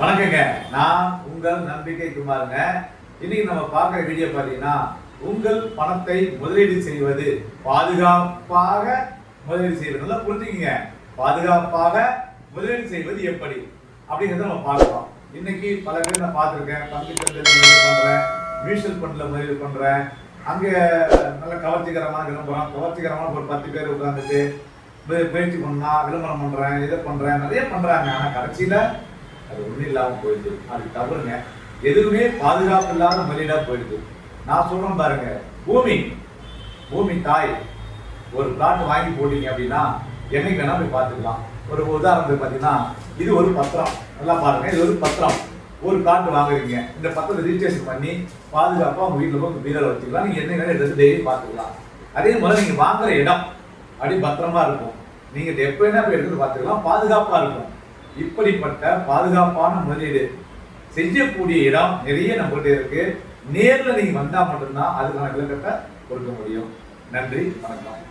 வணக்கங்க. நான் உங்கள் நம்பிக்கை குமாருங்க. இன்னைக்கு நம்ம பார்க்குற வீடியோ பார்த்தீங்கன்னா உங்கள் பணத்தை முதலீடு செய்வது பாதுகாப்பாக முதலீடு செய்வது. நல்லா புரிஞ்சுக்கங்க. பாதுகாப்பாக முதலீடு செய்வது எப்படி? அப்படிங்கிறத நம்ம பார்க்கலாம். இன்னைக்கு பல பேர் நான் பார்த்துருக்கேன். பங்கு சந்தையில் முதலீடு பண்ணுறேன் மியூச்சுவல் ஃபண்டில் முதலீடு பண்ணுறேன் அங்கே நல்ல கவர்ச்சிகரமாக விளம்பரம் கவர்ச்சிகரமாக ஒரு பத்து பேர் உட்காந்துட்டு பயிற்சி முயற்சி பண்ணா விளம்பரம் பண்ணுறேன் இதை பண்ணுறேன் நிறைய பண்ணுறாங்க ஆனால் கடைசியில் அது ஒண்ணும் இல்லாம போயிடுது. அது தவறுங்க. எதுவுமே பாதுகாப்பு இல்லாத முதலீடா போயிடுது. நான் சொல்றேன் பாருங்க. பூமி. பூமி தாய். ஒரு பிளாட் வாங்கி போட்டீங்க அப்படின்னா என்னைக்கு வேணா போய் பார்த்துக்கலாம். ஒரு உதாரணத்துக்கு பார்த்தீங்கன்னா இது ஒரு பத்திரம். நல்லா பாருங்க. இது ஒரு பத்திரம். ஒரு பிளாட் வாங்குறீங்க. இந்த பத்திரத்தை ரிஜிஸ்ட்ரேஷன் பண்ணி பாதுகாப்பாக உங்கள் வீட்டில் போய் பீரல் வச்சுக்கலாம். நீங்கள் என்ன வேணா எடுத்து டெய்லி பார்த்துக்கலாம். அதே மாதிரி நீங்கள் வாங்குற இடம் அப்படி பத்திரமா இருக்கும். நீங்கள் இதை என்ன வேணா போய் எடுத்து பார்த்துக்கலாம். பாதுகாப்பாக இருக்கும். இப்படிப்பட்ட பாதுகாப்பான முதலீடு செய்யக்கூடிய இடம் நிறைய நம்மகிட்ட இருக்கு. நேரில் நீங்கள் வந்தால் மட்டும்தான் அதுக்கான விளக்கத்தை கொடுக்க முடியும். நன்றி வணக்கம்.